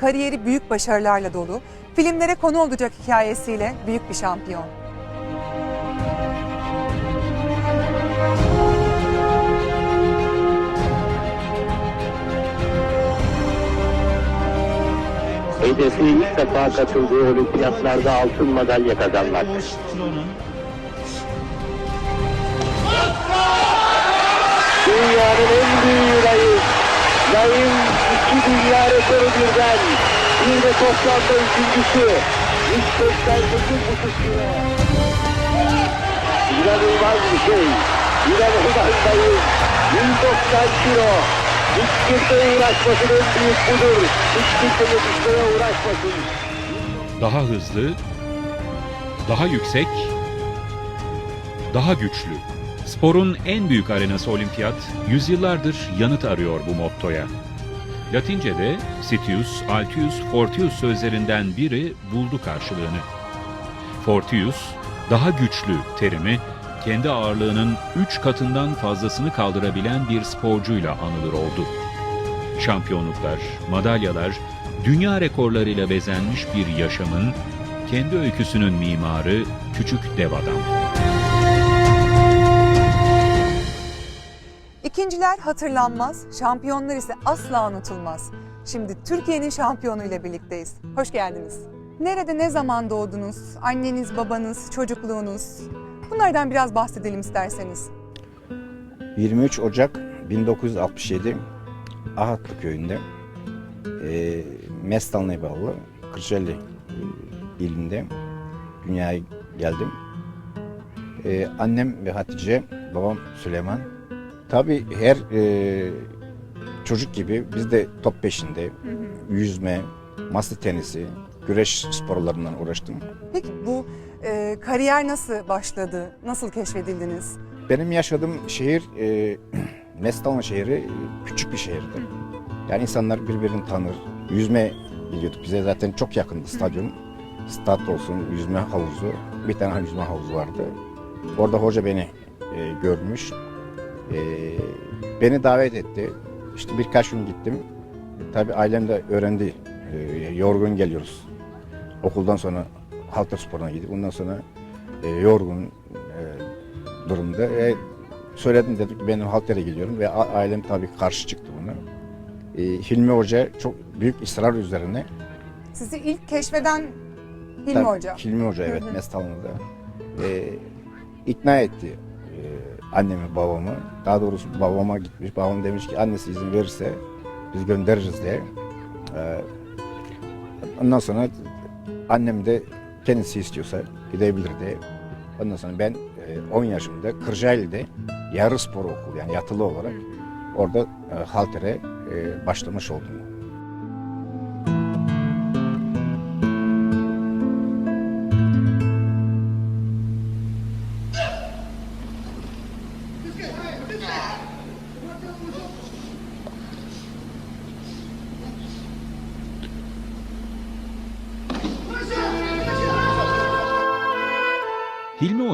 Kariyeri büyük başarılarla dolu, filmlere konu olacak hikayesiyle büyük bir şampiyon. Hedefi ilk defa katıldığı olimpiyatlarda altın madalya kazanmak. Dünyanın en büyüğü Naim. Naim iki dünya rekoru birden. Bir de toplamda üçüncüsü. 189 kilo. İnanılmaz bir şey. İnanılmaz Naim. 190 kilo. Hiç kimse uğraşmasın en büyük budur. Hiç kimse yetişmeye uğraşmasın. Daha hızlı, daha yüksek, daha güçlü. Sporun en büyük arenası olimpiyat, yüzyıllardır yanıt arıyor bu mottoya. Latince'de Sitius, Altius, Fortius sözlerinden biri buldu karşılığını. Fortius, daha güçlü terimi, kendi ağırlığının üç katından fazlasını kaldırabilen bir sporcuyla anılır oldu. Şampiyonluklar, madalyalar, dünya rekorlarıyla bezenmiş bir yaşamın, kendi öyküsünün mimarı küçük dev adam. İkinciler hatırlanmaz, şampiyonlar ise asla unutulmaz. Şimdi Türkiye'nin şampiyonu ile birlikteyiz. Hoş geldiniz. Nerede ne zaman doğdunuz? Anneniz, babanız, çocukluğunuz? Bunlardan biraz bahsedelim isterseniz. 23 Ocak 1967 Ahatlı köyünde e, Mestanlı'ya bağlı Kırşeli e, ilinde dünyaya geldim. E, annem ve Hatice, babam Süleyman. Tabii her e, çocuk gibi biz de top peşinde yüzme, masa tenisi, güreş sporlarından uğraştım. Peki bu e, kariyer nasıl başladı? Nasıl keşfedildiniz? Benim yaşadığım şehir, e, Mestalma şehri e, küçük bir şehirdi. Yani insanlar birbirini tanır. Yüzme gidiyorduk. Bize zaten çok yakındı stadyum. Stat olsun, yüzme havuzu. Bir tane yüzme havuzu vardı. Orada hoca beni e, görmüş. E, beni davet etti. İşte birkaç gün gittim. Tabii ailem de öğrendi. E, yorgun geliyoruz. Okuldan sonra halter sporuna gidip ondan sonra e, yorgun e, durumda. E, söyledim dedik ki benim haltere geliyorum ve ailem tabii karşı çıktı buna. E, Hilmi Hoca çok büyük ısrar üzerine. Sizi ilk keşfeden Hilmi Tabii, Hoca. Hilmi Hoca evet. Mestalın'da. E, ikna etti e, annemi babamı. Daha doğrusu babama gitmiş. Babam demiş ki annesi izin verirse biz göndeririz diye. E, ondan sonra annem de kendisi istiyorsa gidebilir diye. Ondan sonra ben e, 10 yaşımda Kırcaali'de yarı spor okulu yani yatılı olarak orada e, haltere e, başlamış oldum.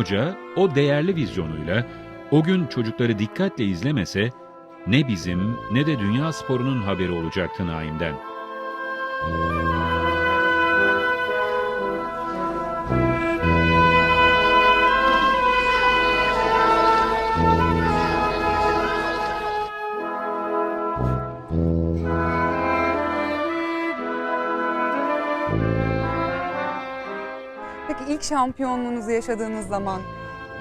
Hoca o değerli vizyonuyla o gün çocukları dikkatle izlemese ne bizim ne de dünya sporunun haberi olacaktı Naim'den. Peki şampiyonluğunuzu yaşadığınız zaman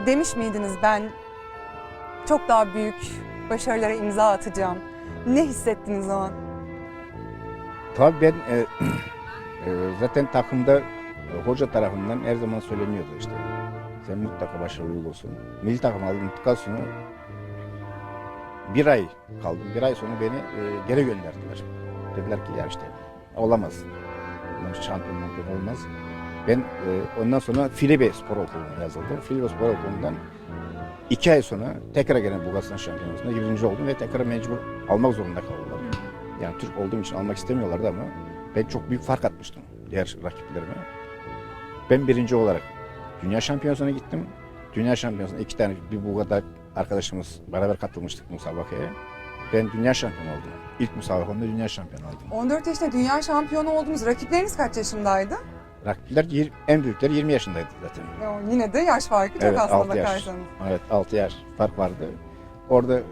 demiş miydiniz ben çok daha büyük başarılara imza atacağım? Ne hissettiniz o an? Tabii ben e, e, zaten takımda e, hoca tarafından her zaman söyleniyordu işte. Sen mutlaka başarılı olursun. Milli takım alındıktan sonra bir ay kaldım. Bir ay sonra beni e, geri gönderdiler. Dediler ki ya işte olamaz. Şampiyon olmaz. Ben e, ondan sonra Filibe Spor Okulu'na yazıldım. Filibe Spor Okulu'ndan iki ay sonra tekrar gene Bulgaristan Şampiyonası'nda birinci oldum ve tekrar mecbur almak zorunda kaldılar. Yani Türk olduğum için almak istemiyorlardı ama ben çok büyük fark atmıştım diğer rakiplerime. Ben birinci olarak dünya şampiyonasına gittim. Dünya şampiyonasına iki tane bir Bulgar'da arkadaşımız beraber katılmıştık müsabakaya. Ben dünya şampiyonu oldum. İlk müsabakamda dünya şampiyonu oldum. 14 yaşında dünya şampiyonu oldunuz. Rakipleriniz kaç yaşındaydı? Rakipler yir- en büyükleri 20 yaşındaydı zaten. Ya yine de yaş farkı çok aslında altı yaş. bakarsanız. Evet 6 yaş fark vardı. Orada e,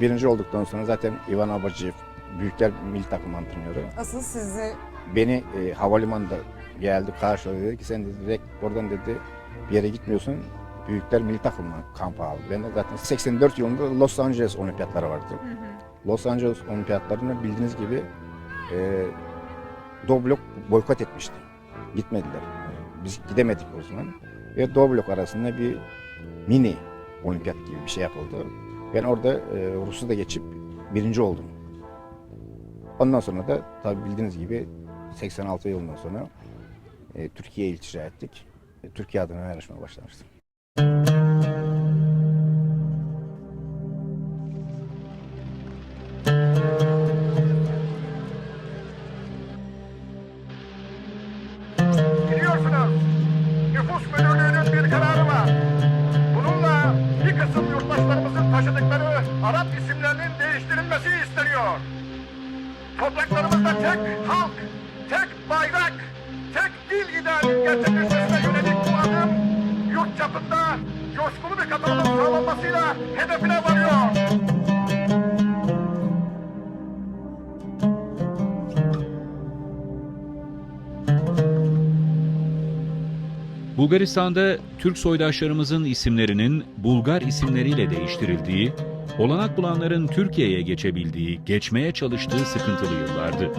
birinci olduktan sonra zaten Ivan Abaciyev büyükler milli takım antrenörü. Asıl sizi Beni e, havalimanında geldi karşıladı dedi ki sen dedi, direkt oradan dedi bir yere gitmiyorsun. Büyükler milli takımına kampa aldı. Ben de zaten 84 yılında Los Angeles olimpiyatları vardı. Los Angeles olimpiyatlarını bildiğiniz gibi e, Doğu blok boykot etmişti. Gitmediler. Biz gidemedik o zaman. Ve Doğu blok arasında bir mini olimpiyat gibi bir şey yapıldı. Ben orada e, Rus'u da geçip birinci oldum. Ondan sonra da tabi bildiğiniz gibi 86 yılından sonra e, Türkiye'ye iltica ettik. E, Türkiye adına yarışmaya başlamıştım. Bulgaristan'da Türk soydaşlarımızın isimlerinin Bulgar isimleriyle değiştirildiği, olanak bulanların Türkiye'ye geçebildiği, geçmeye çalıştığı sıkıntılı yıllardı.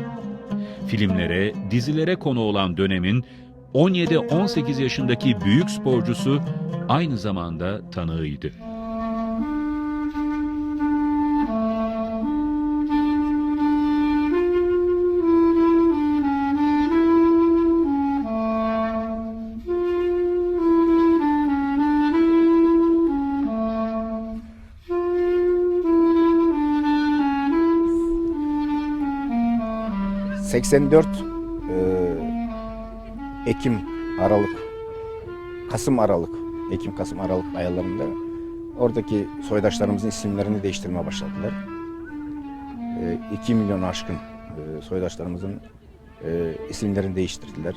Filmlere, dizilere konu olan dönemin 17-18 yaşındaki büyük sporcusu aynı zamanda tanığıydı. 84 e, Ekim Aralık Kasım Aralık Ekim Kasım Aralık aylarında oradaki soydaşlarımızın isimlerini değiştirmeye başladılar. 2 milyon aşkın e, soydaşlarımızın e, isimlerini değiştirdiler.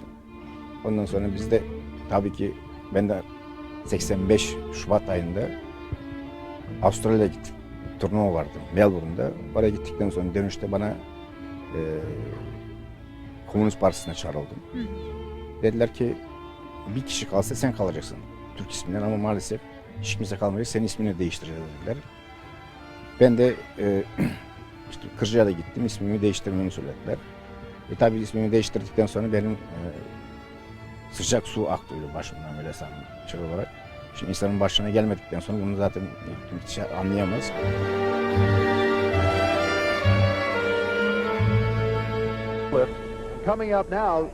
Ondan sonra biz de tabii ki ben de 85 Şubat ayında Avustralya'ya gittik. Turnuva vardı Melbourne'da. Oraya gittikten sonra dönüşte bana e, Komünist Partisi'ne çağrıldım. Dediler ki bir kişi kalsa sen kalacaksın Türk isminden ama maalesef hiç kimse kalmayacak. Senin ismini değiştireceğiz dediler. Ben de e, işte Kırca'ya da gittim. ismimi değiştirmemi söylediler. E tabii ismimi değiştirdikten sonra benim e, sıcak su aktı öyle başımdan böyle sanırım şey olarak. Şimdi insanın başına gelmedikten sonra bunu zaten hiç anlayamaz. Coming up now,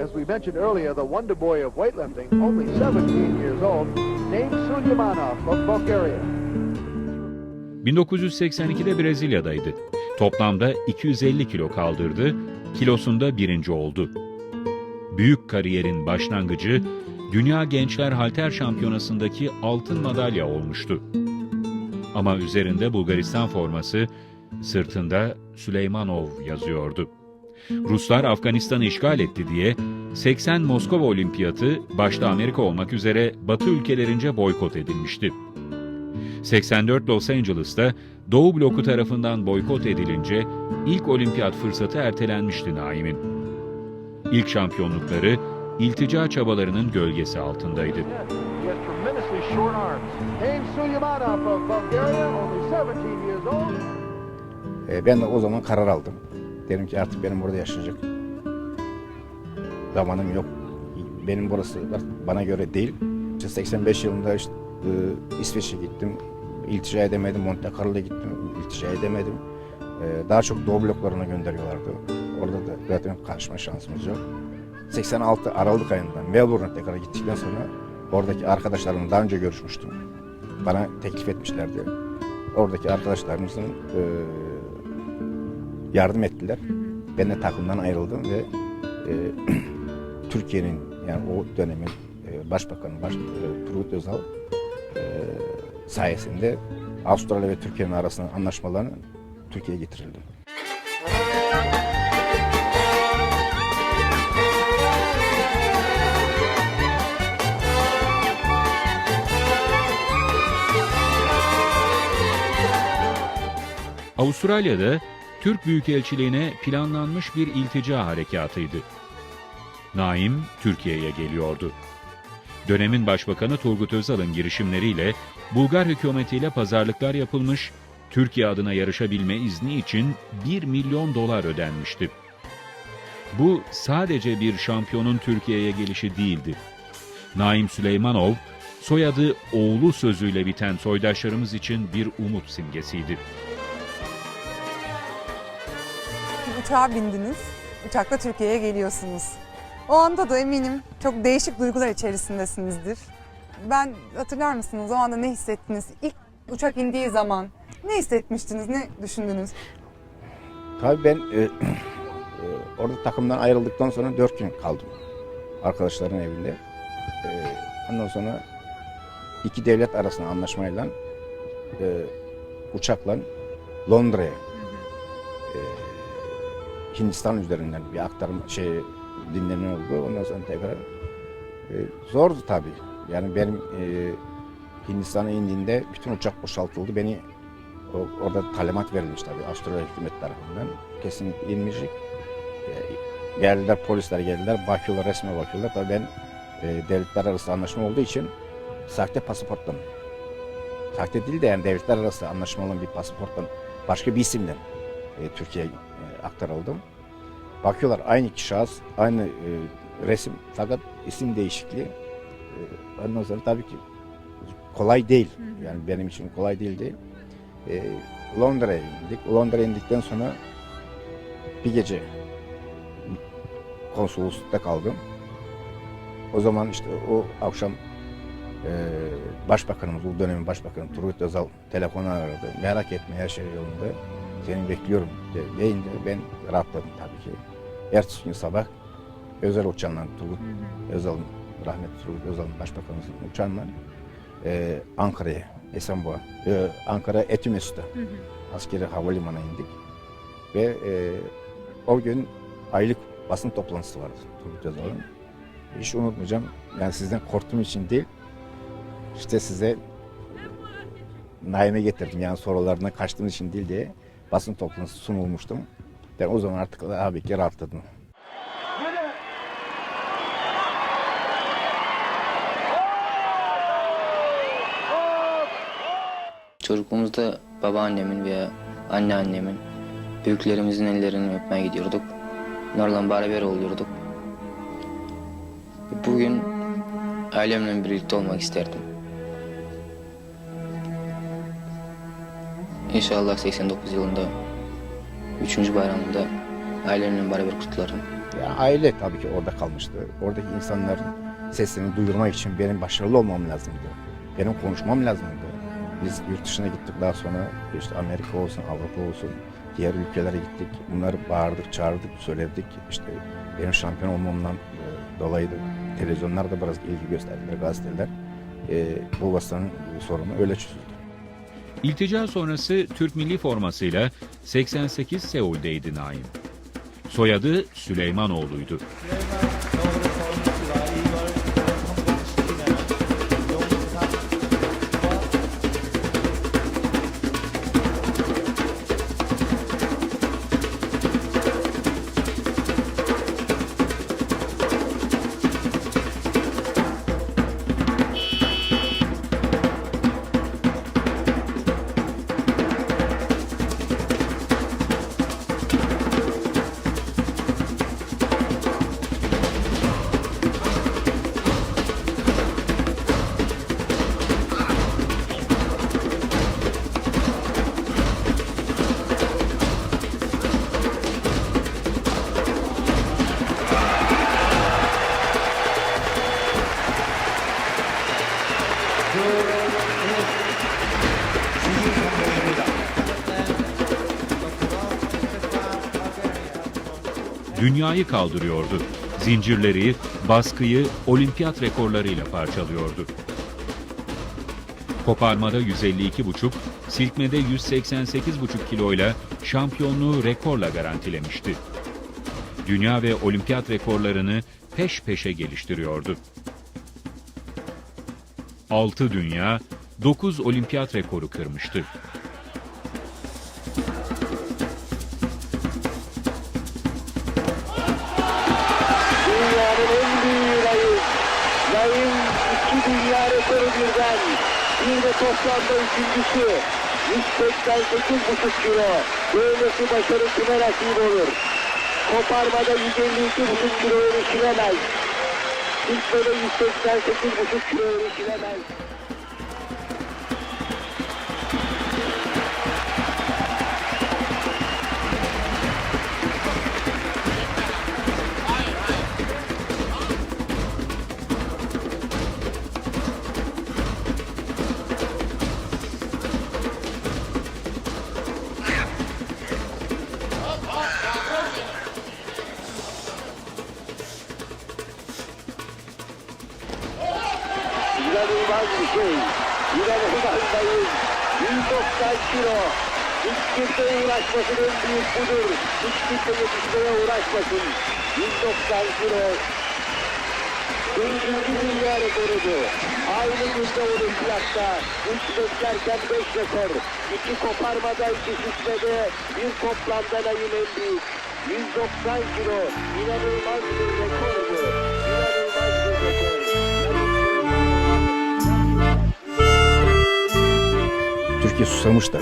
as we mentioned earlier, the wonder boy of weightlifting, only 17 years old, named Suleymanov of Bulgaria. 1982'de Brezilya'daydı. Toplamda 250 kilo kaldırdı, kilosunda birinci oldu. Büyük kariyerin başlangıcı Dünya Gençler Halter Şampiyonası'ndaki altın madalya olmuştu. Ama üzerinde Bulgaristan forması, sırtında Süleymanov yazıyordu. Ruslar Afganistan'ı işgal etti diye 80 Moskova Olimpiyatı başta Amerika olmak üzere Batı ülkelerince boykot edilmişti. 84 Los Angeles'ta Doğu bloku tarafından boykot edilince ilk olimpiyat fırsatı ertelenmişti Naim'in. İlk şampiyonlukları iltica çabalarının gölgesi altındaydı. He has tremendously short arms. Named Suleymanov of Bulgaria, only 17 years old. E, ben o zaman karar aldım. Dedim ki artık benim burada yaşayacak zamanım yok. Benim burası bana göre değil. İşte 85 yılında işte, e, İsveç'e gittim. İltica edemedim. Monte Carlo'ya gittim. İltica edemedim. E, daha çok Doğu bloklarına gönderiyorlardı. Orada da zaten karşıma şansımız yok. 86 Aralık ayında Melbourne'a tekrar gittikten sonra oradaki arkadaşlarımla daha önce görüşmüştüm. Bana teklif etmişlerdi. Oradaki arkadaşlarımızın e, yardım ettiler. Ben de takımdan ayrıldım ve e, Türkiye'nin yani o dönemin e, başbakanı baş, e, Turgut Özal e, sayesinde Avustralya ve Türkiye'nin arasında anlaşmaların Türkiye'ye getirildim. Avustralya'da Türk Büyükelçiliğine planlanmış bir iltica harekatıydı. Naim Türkiye'ye geliyordu. Dönemin Başbakanı Turgut Özal'ın girişimleriyle Bulgar hükümetiyle pazarlıklar yapılmış, Türkiye adına yarışabilme izni için 1 milyon dolar ödenmişti. Bu sadece bir şampiyonun Türkiye'ye gelişi değildi. Naim Süleymanov, soyadı oğlu sözüyle biten soydaşlarımız için bir umut simgesiydi. Uçağa bindiniz, uçakla Türkiye'ye geliyorsunuz. O anda da eminim çok değişik duygular içerisindesinizdir. Ben hatırlar mısınız o anda ne hissettiniz? İlk uçak indiği zaman ne hissetmiştiniz, ne düşündünüz? Tabii ben e, e, orada takımdan ayrıldıktan sonra dört gün kaldım. Arkadaşların evinde. E, ondan sonra iki devlet arasında anlaşmayla e, uçakla Londra'ya e, Hindistan üzerinden bir aktarım şey dinleme oldu. Ondan sonra tekrar e, zordu tabii. Yani benim e, Hindistan'a indiğinde bütün uçak boşaltıldı. Beni o- orada talimat verilmiş tabii Avustralya hükümet tarafından. Kesinlikle inmeyecek. E, geldiler polisler geldiler bakıyorlar resme bakıyorlar. Tabii ben e, devletler arası anlaşma olduğu için sahte pasaportla sahte değil de yani devletler arası anlaşma olan bir pasaportla başka bir isimle e, Türkiye'ye aktarıldım. Bakıyorlar aynı iki şahıs, aynı e, resim fakat isim değişikliği. E, ondan sonra tabii ki kolay değil. Yani benim için kolay değildi. E, Londra'ya indik. Londra'ya indikten sonra bir gece konsoloslukta kaldım. O zaman işte o akşam e, başbakanımız, o dönemin başbakanı Turgut Özal telefonu aradı. Merak etme her şey yolunda. Seni bekliyorum de- deyince ben rahatladım tabii ki. Ertesi gün sabah özel uçanla Turgut Özal'ın, rahmetli Turgut Özal'ın başbakanımızın uçanla e, Ankara'ya, Esenboğa, e, Ankara Etimesgut'a askeri havalimanına indik. Ve e, o gün aylık basın toplantısı vardı Turgut Özal'ın. Hiç unutmayacağım. Yani sizden korktuğum için değil, işte size Naim'e getirdim. Yani sorularına kaçtığım için değil diye basın toplantısı sunulmuştum. Ben o zaman artık abi ki rahatladım. Çocukluğumuzda babaannemin veya anneannemin, büyüklerimizin ellerini öpmeye gidiyorduk. Onlarla beraber oluyorduk. Bugün ailemle birlikte olmak isterdim. İnşallah 89 yılında 3. bayramında ailemle beraber kutlarım. Ya aile tabii ki orada kalmıştı. Oradaki insanların sesini duyurmak için benim başarılı olmam lazımdı. Benim konuşmam lazımdı. Biz yurt dışına gittik daha sonra işte Amerika olsun, Avrupa olsun, diğer ülkelere gittik. Bunları bağırdık, çağırdık, söyledik. İşte benim şampiyon olmamdan e, dolayı da televizyonlar da biraz ilgi gösterdiler, gazeteler. E, bu vatanın sorunu öyle çözüldü. İltica sonrası Türk milli formasıyla 88 Seul'deydi Naim. Soyadı Süleymanoğlu'ydu. Dünyayı kaldırıyordu. Zincirleri, baskıyı olimpiyat rekorlarıyla parçalıyordu. Koparmada 152,5, silkmede 188,5 kiloyla şampiyonluğu rekorla garantilemişti. Dünya ve olimpiyat rekorlarını peş peşe geliştiriyordu. 6 dünya, 9 olimpiyat rekoru kırmıştı. Toplamda üçüncüsü. 188,5 kilo. Böylesi başarı kime nasip olur? Koparmada 152,5 kilo erişilemez. Silkmede 188,5 kilo erişilemez. Büyük budur. Hiç kimse yetişmeye uğraşmasın. 190 kilo. Dördüncü dünya rekorudu. Aynı günde olimpiyatta. Üç beklerken beş rekor. İki koparmada, iki şişmede. Bir toplamda Naim en büyük. 190 kilo. İnanılmaz bir rekordu. Türkiye susamıştı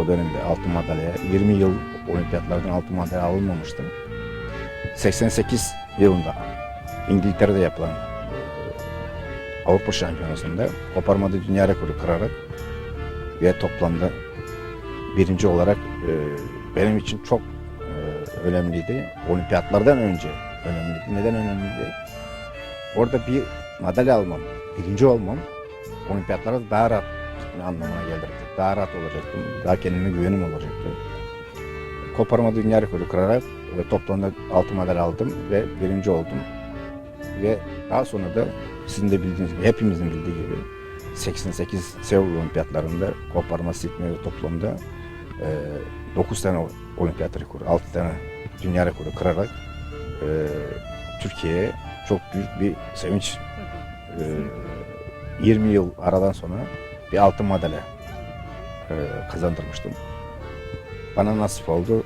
o dönemde altın madalyaya. 20 yıl olimpiyatlardan altın madalya alınmamıştı. 88 yılında İngiltere'de yapılan e, Avrupa Şampiyonası'nda koparmada dünya rekoru kırarak ve toplamda birinci olarak e, benim için çok e, önemliydi. Olimpiyatlardan önce önemliydi. Neden önemliydi? Orada bir madalya almam, birinci olmam olimpiyatlarda daha rahat anlamına gelirdi. Daha rahat olacaktım. Daha kendime güvenim olacaktı. Koparma dünya rekoru kırarak ve toplamda altın madalya aldım ve birinci oldum. Ve daha sonra da sizin de bildiğiniz gibi, hepimizin bildiği gibi 88 Seul Olimpiyatlarında koparma silkme ve toplamda e, 9 tane olimpiyat rekoru, 6 tane dünya rekoru kırarak e, Türkiye'ye çok büyük bir sevinç e, 20 yıl aradan sonra bir altın madalya kazandırmıştım. Bana nasip oldu.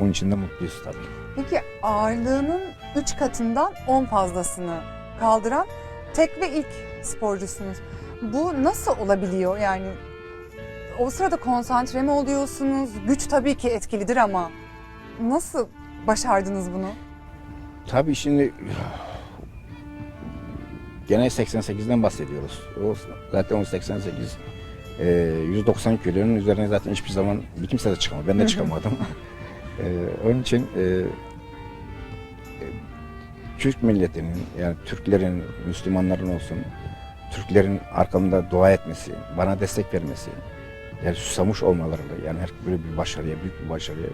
Onun için de mutluyuz tabii. Peki ağırlığının 3 katından 10 fazlasını kaldıran tek ve ilk sporcusunuz. Bu nasıl olabiliyor yani? O sırada konsantre mi oluyorsunuz? Güç tabii ki etkilidir ama nasıl başardınız bunu? Tabii şimdi gene 88'den bahsediyoruz. O zaten o 88 e, 190 kilonun üzerine zaten hiçbir zaman bir kimse de çıkamadı. Ben de çıkamadım. E, onun için e, e, Türk milletinin yani Türklerin, Müslümanların olsun Türklerin arkamda dua etmesi, bana destek vermesi, yani susamış olmalarıyla yani her böyle bir başarıya, büyük bir başarıya.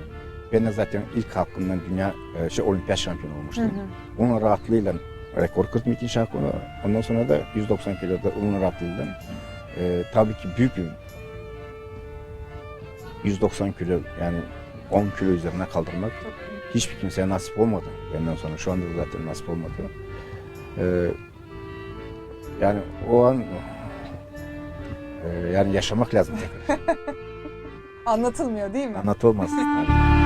Ben de zaten ilk hakkından dünya e, şey olimpiyat şampiyonu olmuştum. Onun rahatlığıyla rekor kırdım ikinci şampiyonu. Ondan sonra da 190 kiloda onun rahatlığıyla e, tabii ki büyük bir 190 kilo yani 10 kilo üzerine kaldırmak hiçbir kimseye nasip olmadı benden sonra. Şu anda da zaten nasip olmadı. E, yani o an e, yani yaşamak lazım. Anlatılmıyor değil mi? Anlatılmaz.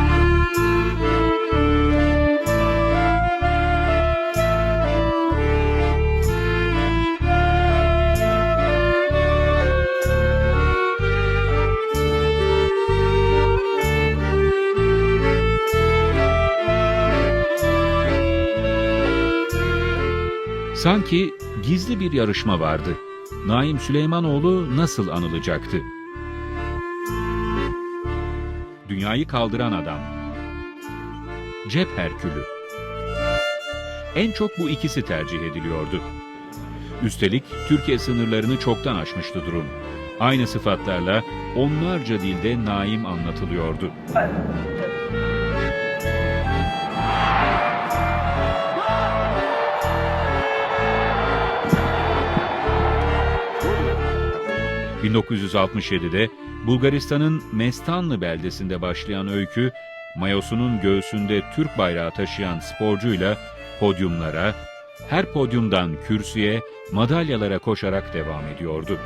Sanki gizli bir yarışma vardı. Naim Süleymanoğlu nasıl anılacaktı? Dünyayı kaldıran adam. Cep Herkülü. En çok bu ikisi tercih ediliyordu. Üstelik Türkiye sınırlarını çoktan aşmıştı durum. Aynı sıfatlarla onlarca dilde Naim anlatılıyordu. 1967'de Bulgaristan'ın Mestanlı beldesinde başlayan öykü, mayosunun göğsünde Türk bayrağı taşıyan sporcuyla podyumlara, her podyumdan kürsüye, madalyalara koşarak devam ediyordu.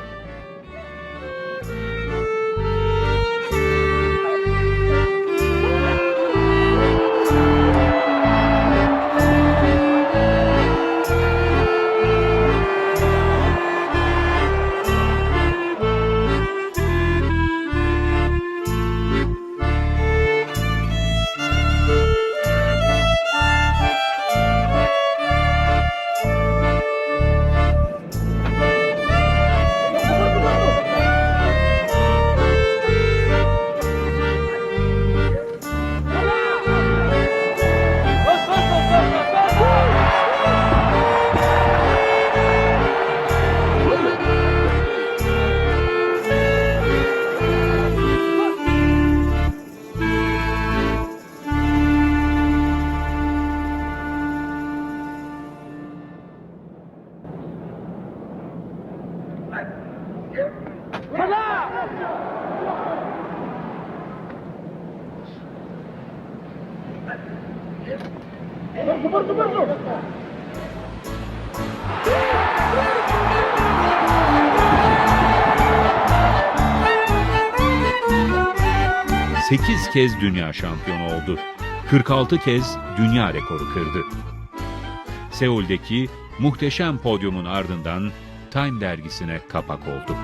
Sekiz kez dünya şampiyonu oldu. 46 kez dünya rekoru kırdı. Seul'deki muhteşem podyumun ardından Time dergisine kapak oldu.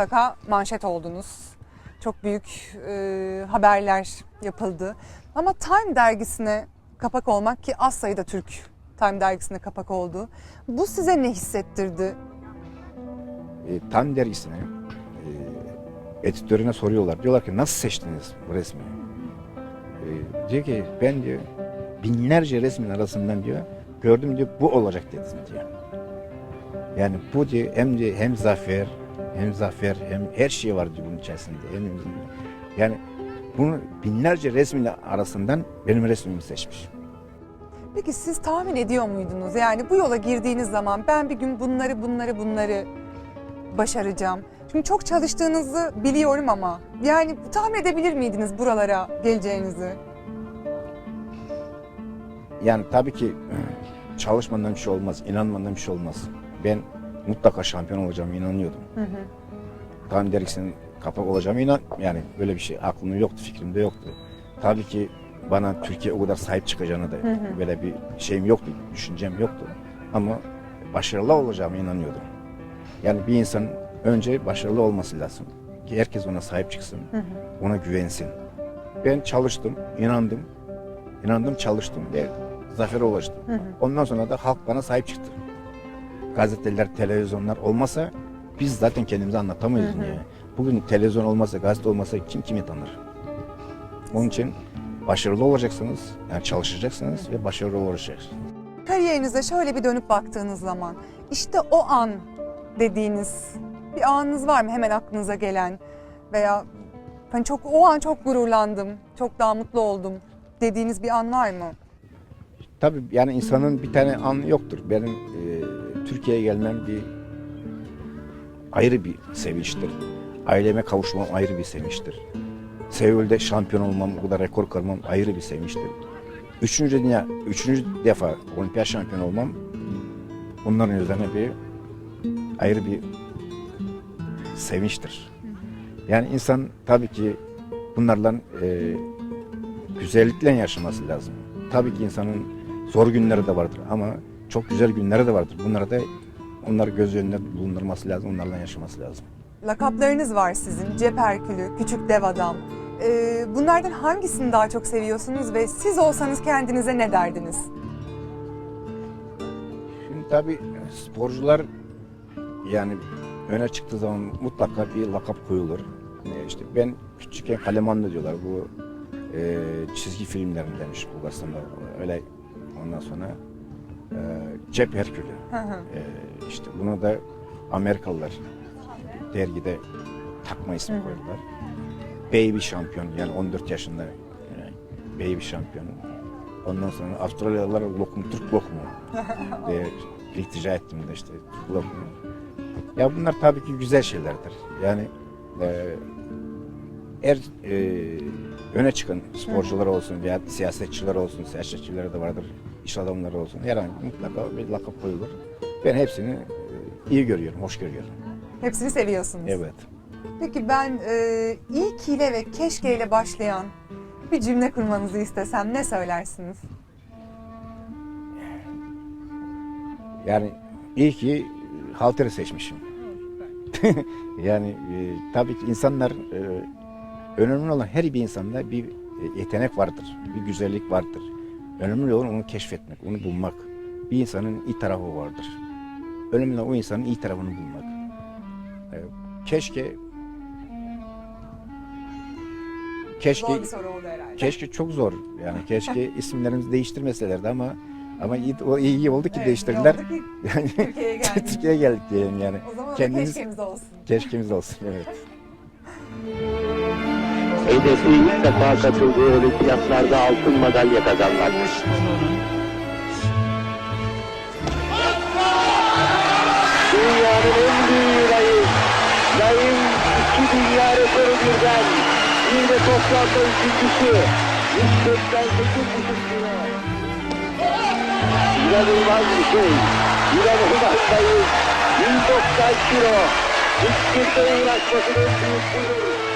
Mutlaka manşet oldunuz. Çok büyük e, haberler yapıldı. Ama Time dergisine kapak olmak ki az sayıda Türk Time dergisine kapak oldu. Bu size ne hissettirdi? E, Time dergisine e, editörüne soruyorlar. Diyorlar ki nasıl seçtiniz bu resmi? E, diyor ki ben diyor binlerce resmin arasından diyor gördüm diyor bu olacak dedim diyor. Yani bu diyor hem diyor, hem zafer hem zafer hem her şey var bunun içerisinde. Hem, yani bunu binlerce resmin arasından benim resmimi seçmiş. Peki siz tahmin ediyor muydunuz? Yani bu yola girdiğiniz zaman ben bir gün bunları bunları bunları başaracağım. Çünkü çok çalıştığınızı biliyorum ama yani tahmin edebilir miydiniz buralara geleceğinizi? Yani tabii ki çalışmadan bir şey olmaz, inanmadan bir şey olmaz. Ben mutlaka şampiyon olacağıma inanıyordum. Hı hı. Tam Deriksen'in kapak olacağıma inan yani böyle bir şey aklımda yoktu, fikrimde yoktu. Tabii ki bana Türkiye o kadar sahip çıkacağını da Hı hı. böyle bir şeyim yoktu, düşüncem yoktu. Ama başarılı olacağıma inanıyordum. Yani bir insan önce başarılı olması lazım. Ki herkes ona sahip çıksın, Hı hı. ona güvensin. Ben çalıştım, inandım. İnandım, çalıştım ve zafere ulaştım. Hı hı. Ondan sonra da halk bana sahip çıktı. Gazeteler, televizyonlar olmasa biz zaten kendimizi anlatamayız dünyaya. Bugün televizyon olmasa, gazete olmasa kim kimi tanır? Onun için başarılı olacaksınız, yani çalışacaksınız ve başarılı olacaksınız. Kariyerinize şöyle bir dönüp baktığınız zaman işte o an dediğiniz bir anınız var mı hemen aklınıza gelen veya hani çok o an çok gururlandım, çok daha mutlu oldum dediğiniz bir an var mı? Tabii yani insanın bir tane an yoktur. Benim e, Türkiye'ye gelmem bir ayrı bir sevinçtir. Aileme kavuşmam ayrı bir sevinçtir. Seul'de şampiyon olmam, bu kadar rekor kırmam ayrı bir sevinçtir. Üçüncü dünya, üçüncü defa olimpiyat şampiyonu olmam bunların üzerine bir ayrı bir sevinçtir. Yani insan tabii ki bunlarla e, güzellikle yaşaması lazım. Tabii ki insanın zor günleri de vardır ama çok güzel günleri de vardır. Bunları da onları göz önünde bulundurması lazım, onlarla yaşaması lazım. lakaplarınız var sizin. Cep Herkülü, Küçük Dev Adam. Ee, bunlardan hangisini daha çok seviyorsunuz ve siz olsanız kendinize ne derdiniz? Şimdi tabii sporcular yani öne çıktığı zaman mutlaka bir lakap koyulur. E, İşte ben küçükken Kalemanlı diyorlar bu e, çizgi filmlerinden işte Bulgaristan'da öyle ondan sonra e, Cep Herkülü. E, işte bunu da Amerikalılar dergide takma ismi Hı hı. koydular. Baby şampiyon yani 14 yaşında e, baby şampiyon. Ondan sonra Avustralyalılar lokum, Türk lokumu diye iltica ettim de işte Türk lokumu. Ya bunlar tabii ki güzel şeylerdir. Yani e, er e, öne çıkan sporcular olsun veya siyasetçiler olsun, siyasetçiler de vardır, iş adamları olsun herhangi mutlaka bir lakap koyulur. Ben hepsini e, iyi görüyorum, hoş görüyorum. Hepsini seviyorsunuz. Evet. Peki ben e, iyi kiyle ve keşke ile başlayan bir cümle kurmanızı istesem ne söylersiniz? Yani iyi ki halteri seçmişim. yani e, tabii ki insanlar e, önemli olan her bir insanda bir e, yetenek vardır, bir güzellik vardır. Önemli olan onu keşfetmek, onu bulmak. Bir insanın iyi tarafı vardır. Önemli olan o insanın iyi tarafını bulmak. E, keşke keşke Zor bir soru oldu herhalde. keşke çok zor. Yani keşke isimlerimizi değiştirmeselerdi ama ama iyi, o iyi oldu ki Evet, değiştirdiler. oldu ki Türkiye'ye geldiniz. Türkiye'ye geldik diyelim yani. O zaman da Kendiniz keşkemiz olsun. keşkemiz olsun evet. Hedefi ilk defa katıldığı olimpiyatlarda altın madalya kazanmak. Dünyanın en büyüğü Naim. Naim iki dünya rekoru birden. Bir de toplamda üçüncüsü. 188,5 kilo. İnanılmaz bir şey. İnanılmaz Naim. 190 kilo. Hiç kimse uğraşmasının büyük.